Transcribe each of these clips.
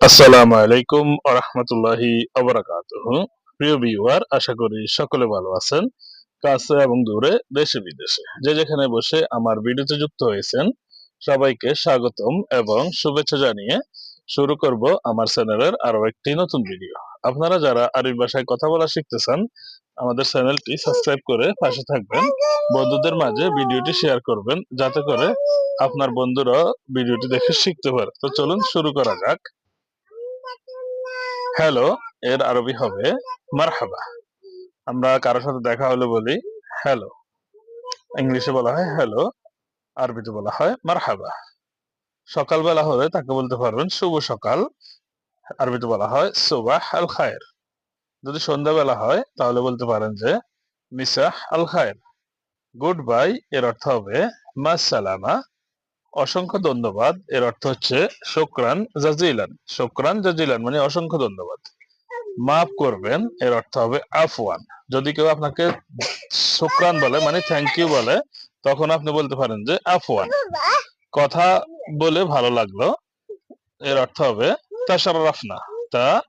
আসসালামু আলাইকুম আরহামতুল্লাহি আবরাকাতুহ প্রিয় ভিউয়ার, আশা করি সকলে ভালো আছেন, কাছে এবং দূরে, দেশে বিদেশে। যে যেখানে বসে আমার ভিডিওতে যুক্ত হয়েছেন, সবাইকে স্বাগতম এবং শুভেচ্ছা জানিয়ে শুরু করব আমার চ্যানেলের আরও একটি নতুন ভিডিও। আপনারা যারা আরবি ভাষায় কথা বলা শিখতেছেন, আমাদের চ্যানেলটি সাবস্ক্রাইব করে পাশে থাকবেন। বন্ধুদের মাঝে ভিডিওটি শেয়ার করবেন, যাতে করে আপনার বন্ধুরা ভিডিওটি দেখে শিখতে পারে। তো চলুন শুরু করা যাক। হ্যালো এর আরবি হবে মারহাবা। আমরা কারোর সাথে দেখা হলে বলি হ্যালো ইংলিশে বলা হয় হ্যালো আরবিতে বলা হয় মারহাবা। সকালবেলা হলে তাকে বলতে পারবেন শুভ সকাল। আরবিতে বলা হয় সুবাহ আল খায়ের। যদি সন্ধ্যাবেলা হয়, তাহলে বলতে পারেন যে মিসাহ আল খায়ের। গুড বাই এর অর্থ হবে মাসালামা অসংখ্য ধন্যবাদ। এর অর্থ হচ্ছে শোকরান জাজিলান। শোকরান জাজিলান মানে অসংখ্য ধন্যবাদ। মাফ করবেন, এর অর্থ হবে আফওয়ান। যদি কেউ আপনাকে শুক্রান বলে মানে থ্যাংক ইউ বলে, তখন আপনি বলতে পারেন যে আফওয়ান। কথা বলে ভালো লাগল। এর অর্থ হবে তা সারারাফনা তা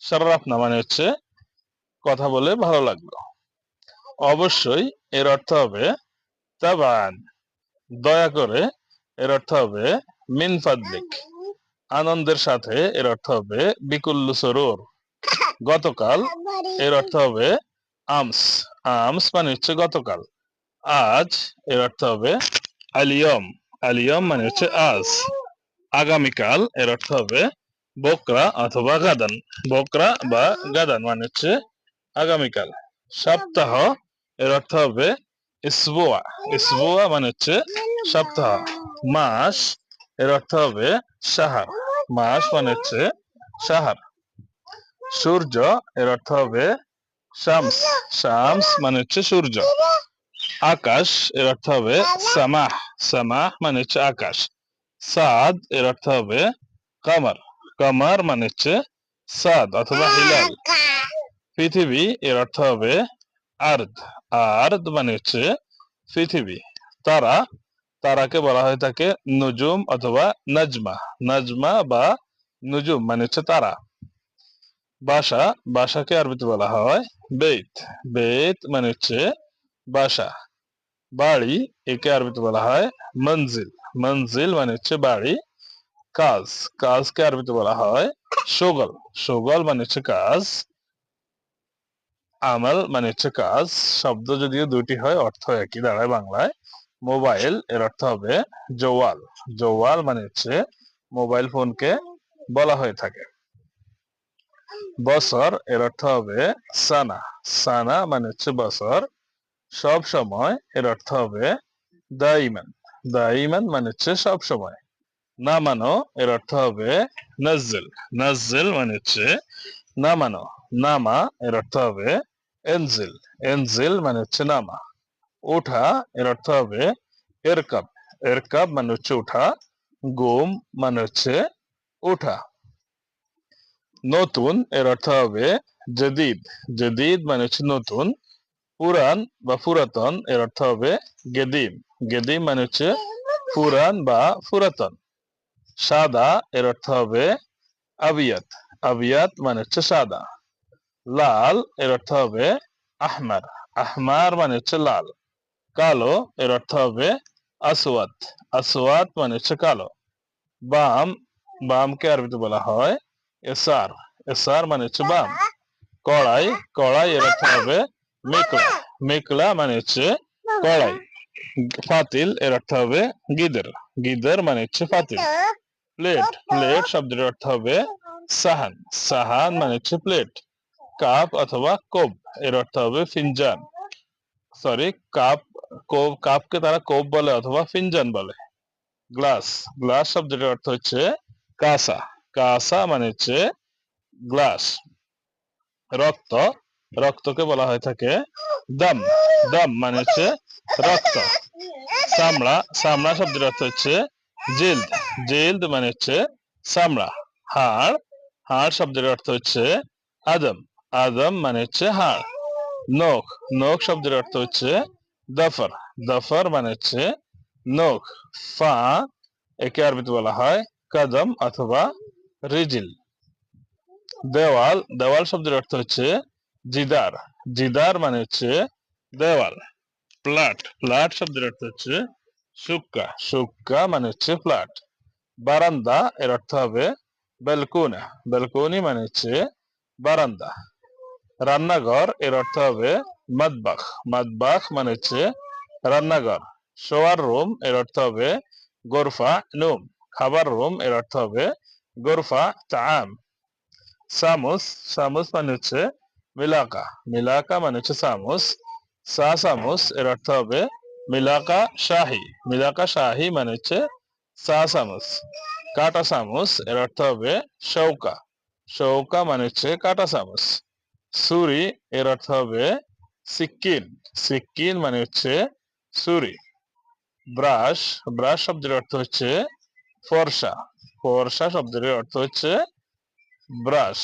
সারারাফনা মানে হচ্ছে কথা বলে ভালো লাগল। অবশ্যই এর অর্থ হবে তাবান। দয়া করে এর অর্থ হবে মিন ফাদলিক। আনন্দের সাথে এর অর্থ হবে বিকুল্লু সরোর। গতকাল এর অর্থ হবে আমস। আমস মানে হচ্ছে গতকাল। আজ এর অর্থ হবে আলিয়ম। আলিয়ম মানে হচ্ছে আজ। আগামীকাল এর অর্থ হবে বকরা অথবা গাদান। বকরা বা গাদান মানে হচ্ছে আগামীকাল। সপ্তাহ এর অর্থ হবে ইসবুয়া ইসবুয়া মানে হচ্ছে সপ্তাহ। মাস এর অর্থ হবে সাহার। মাস মানে হচ্ছে সাহার। সূর্য এর অর্থ হবে শামস। শামস মানে হচ্ছে সূর্য। আকাশ এর অর্থ হবে সামাহ। সামাহ মানে হচ্ছে আকাশ। সাদ এর অর্থ হবে কামার। কামার মানে হচ্ছে সাদ অথবা হিলাল। পৃথিবী এর অর্থ হবে আর্দ। আর্দ মানে হচ্ছে পৃথিবী। তারা, তারাকে বলা হয় থাকে নজুম অথবা নাজমা। নাজমা বা নুজুম মানে হচ্ছে তারা। বাসা, বাসাকে আরবিতে বলা হয় বেত। বেত মানে হচ্ছে বাসা। বাড়ি, একে আরবিতে বলা হয় মঞ্জিল। মঞ্জিল মানে হচ্ছে বাড়ি। কাজ, কাজকে আরবিতে বলা হয় সোগল। সোগল মানে হচ্ছে কাজ। আমাল মানে হচ্ছে কাজ, শব্দ যদিও দুটি হয়, অর্থ একই, দাঁড়ায় বাংলায়। মোবাইল, এর অর্থ হবে জওয়াল জওয়াল মানে হচ্ছে মোবাইল ফোনকে বলা হয়ে থাকে। বছর, এর অর্থ হবে সানা। সানা মানে হচ্ছে বছর। সব সময়, এর অর্থ হবে দাইমান দাইমান মানে হচ্ছে সব সময়। নামানো, এর অর্থ হবে নাজ্জেল। নাজ্জেল মানে হচ্ছে নামানো। নামা, এর অর্থ হবে এনজিল এনজিল মানে হচ্ছে নামা। ওঠা, এর অর্থ হবে এরকাব। এরকাব মানে হচ্ছে ওঠা, গোম মানে হচ্ছে ওঠা। নতুন, এর অর্থ হবে জদিদ। জদিদ মানে হচ্ছে নতুন। পুরান বা পুরাতন, এর অর্থ হবে গেদিম। গেদিম মানে হচ্ছে পুরান বা পুরাতন। সাদা, এর অর্থ হবে আবিয়াত। আবিয়াত মানে হচ্ছে সাদা। লাল, এর অর্থ হবে আহমার। আহমার মানে হচ্ছে লাল। কালো, এর অর্থ হবে আসওয়াত আসওয়াত মানে হচ্ছে কালো। বাম, বামকে আরবিতে বলা হয় এসার এসার মানে হচ্ছে বাম। কড়াই কড়াই, এর অর্থ হবে মেকলা। মেকলা মানে হচ্ছে কড়াই। ফাতিল, এর অর্থ হবে গিদের। গিদের মানে হচ্ছে ফাতিল। প্লেট। প্লেট শব্দের অর্থ হবে সাহান। সাহান মানে হচ্ছে প্লেট। কাপ অথবা কোপ এর অর্থ হবে ফিনজান। সরি কাপ কোপ কাপকে তারা কোপ বলে অথবা ফিনজান বলে। গ্লাস গ্লাস শব্দের অর্থ হচ্ছে কাসা। কাসা মানে হচ্ছে গ্লাস। রক্ত, রক্তকে বলা হয়ে থাকে দম। দম মানে হচ্ছে রক্ত। সামড়া সামড়া শব্দের অর্থ হচ্ছে জিল্দ জিল্দ মানে হচ্ছে সামড়া হাড় হাড় শব্দের অর্থ হচ্ছে আদম। আদম মানে হচ্ছে হাড় নখ নখ শব্দের অর্থ হচ্ছে দফর। দফর মানে হচ্ছে নখ, ফা, একে আরবিতে বলা হয় কদম অথবা রিজিল। দেওয়াল দেওয়াল শব্দের অর্থ হচ্ছে জিদার। জিদার মানে হচ্ছে দেওয়াল। প্লাট প্লাট শব্দের অর্থ হচ্ছে সুক্কা। সুক্কা মানে হচ্ছে প্লাট। বারান্দা এর অর্থ হবে বেলকুনা। বেলকুনি মানে হচ্ছে বারান্দা। রান্নাঘর, এর অর্থ হবে মাদবাখ মাদবাখ মানে হচ্ছে রান্নাঘর। শোয়ার রুম, এর অর্থ হবে গোরফা নুম। খাবার রুম, এর অর্থ হবে গোরফা তাম। সামুস সামুস মানে হচ্ছে মিলাকা। মিলাকা মানে হচ্ছে সামুস। সা সামুস, এর অর্থ হবে মিলাকা শাহি। মিলাকা শাহি মানে হচ্ছে সা সামুস। কাটা চামচ এর অর্থ হবে শৌকা। শৌকা মানে হচ্ছে কাটা চামচ সুরি এর অর্থ হবে সিক্কিন সিক্কিন মানে হচ্ছে সুরি। ব্রাশ ব্রাশ শব্দের অর্থ হচ্ছে ফর্সা। ফর্সা শব্দের অর্থ হচ্ছে ব্রাশ।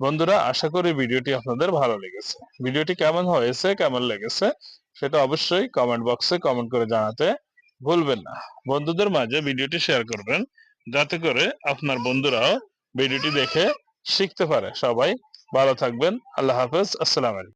বন্ধুরা, আশা করি ভিডিওটি আপনাদের ভালো লেগেছে। ভিডিওটি কেমন হয়েছে, কেমন লেগেছে, সেটা অবশ্যই কমেন্ট বক্সে কমেন্ট করে জানাতে ভুলবেন না। বন্ধুদের মাঝে ভিডিওটি শেয়ার করবেন, যাতে করে আপনার বন্ধুরাও ভিডিওটি দেখে শিখতে পারে। সবাই ভালো থাকবেন আল্লাহ হাফেজ আসসালামু আলাইকুম